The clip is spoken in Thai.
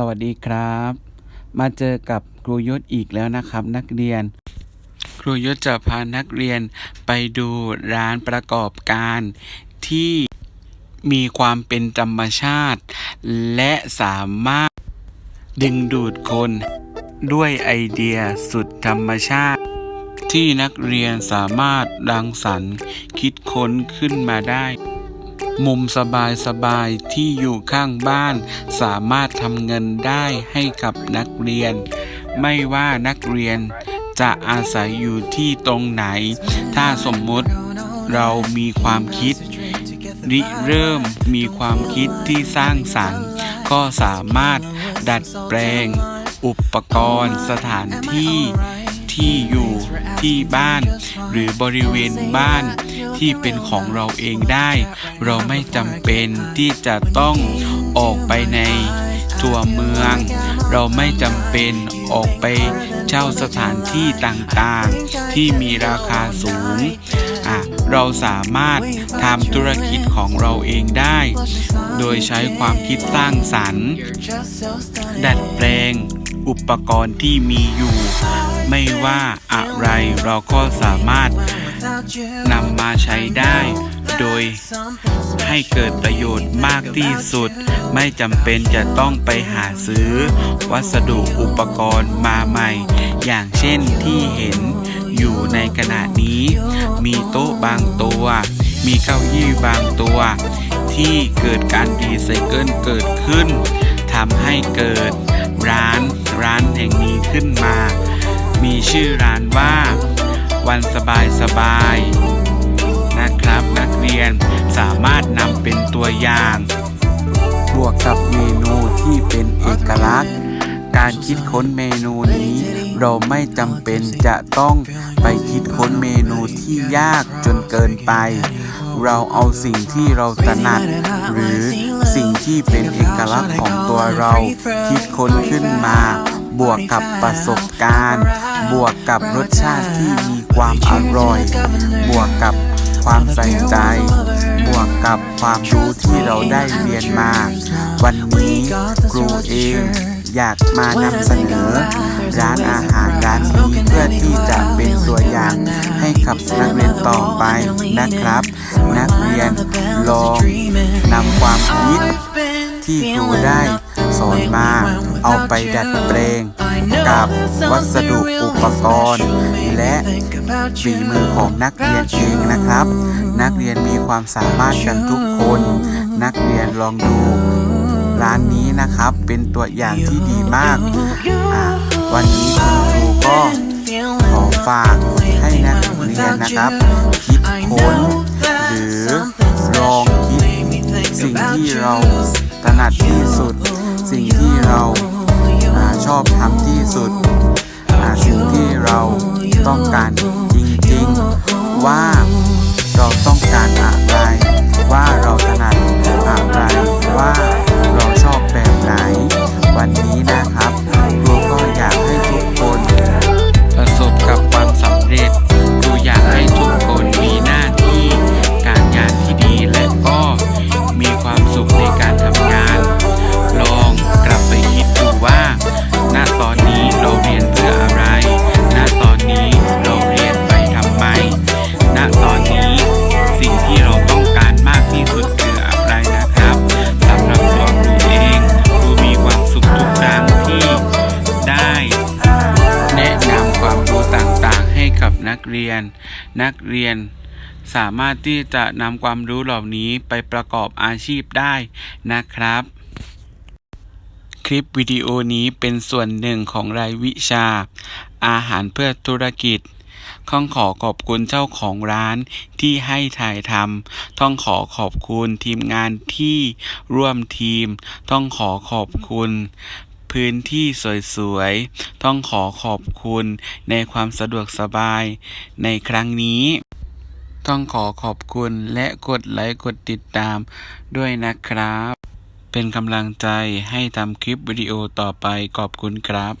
สวัสดีครับ มาเจอกับครูยศอีกแล้วนะครับ นักเรียน ครูยศจะพานักเรียนไปดูร้านประกอบการที่มีความเป็นธรรมชาติ และสามารถดึงดูดคนด้วยไอเดียสุดธรรมชาติ ที่นักเรียนสามารถรังสรรค์คิดค้นขึ้นมาได้ มุมสบายสบายๆที่อยู่ข้างบ้าน สามารถทำเงินได้ให้กับนักเรียน ไม่ว่านักเรียนจะอาศัยอยู่ที่ตรงไหน ถ้าสมมติเรามีความคิดริเริ่มมีความคิดที่สร้างสรรค์ ก็สามารถดัดแปลง อุปกรณ์สถานที่ที่อยู่ที่บ้าน หรือบริเวณบ้าน ที่เป็นของเราเองได้ เราไม่จำเป็นที่จะต้องออกไปในตัวเมือง เราไม่จำเป็นออกไปเช่าสถานที่ต่างๆ ที่มีราคาสูงอะเราสามารถทำธุรกิจของเราเองได้ โดยใช้ความคิดสร้างสรรค์ ดัดแปลงอุปกรณ์ที่มีอยู่ ไม่ว่าอะไรเราก็สามารถ นำมาใช้ได้ โดยให้เกิดประโยชน์มากที่สุด ไม่จำเป็นจะต้องไปหาซื้อ วัสดุอุปกรณ์มาใหม่ อย่างเช่นที่เห็นอยู่ในขณะนี้ มีโต๊ะบางตัว มีเก้าอี้บางตัว ที่เกิดการรีไซเคิลเกิดขึ้นทำให้เกิดร้านร้านแห่งนี้ขึ้นมา มีชื่อร้านว่า วันสบายสบายนะครับ นักเรียนสามารถนำเป็นตัวอย่าง บวกกับเมนูที่เป็นเอกลักษณ์ การคิดค้นเมนูนี้ เราไม่จำเป็นจะต้องไปคิดค้นเมนูที่ยากจนเกินไป เราเอาสิ่งที่เราถนัด หรือสิ่งที่เป็นเอกลักษณ์ของตัวเราคิดค้นขึ้นมาบวกกับประสบการณ์ บวกกับรสชาติที่มี ความอร่อย บวกกับความใส่ใจ บวกกับความรู้ที่เราได้เรียนมา วันนี้ครูเองอยากมานำเสนอ ร้านอาหารร้านนี้เพื่อที่จะเป็นตัวอย่างให้กับนักเรียนต่อไปนะครับ นักเรียนลองนำความคิดที่ครูได้สอนมาเอาไปดัดแปลงกับวัสดุอุปกรณ์ และ ฝีมือของนักเรียนเองนะครับ นักเรียนมีความสามารถกันทุกคน นักเรียนลองดูร้านนี้นะครับ เป็นตัวอย่างที่ดีมาก วันนี้คุณครูก็ขอฝากให้นักเรียนนะครับ คิดค้นหรือลองคิดสิ่งที่เราถนัดที่สุด สิ่งที่เราชอบทำที่สุด สิ่งที่เราต้องการจริงๆ ว่าเราต้องการอะไร ว่าเราถนัด นักเรียน นักเรียนสามารถที่จะนำความรู้เหล่านี้ไปประกอบอาชีพได้นะครับ คลิปวิดีโอนี้เป็นส่วนหนึ่งของรายวิชา อาหารเพื่อธุรกิจต้องขอขอบคุณเจ้าของร้านที่ให้ถ่ายทำต้องขอขอบคุณทีมงานที่ร่วมทีม ต้องขอขอบคุณ พื้นที่สวยๆ ต้องขอขอบคุณในความสะดวกสบายในครั้งนี้ ต้องขอขอบคุณและกดไลค์กดติดตามด้วยนะครับ เป็นกำลังใจให้ทำคลิปวิดีโอต่อไปขอบคุณครับ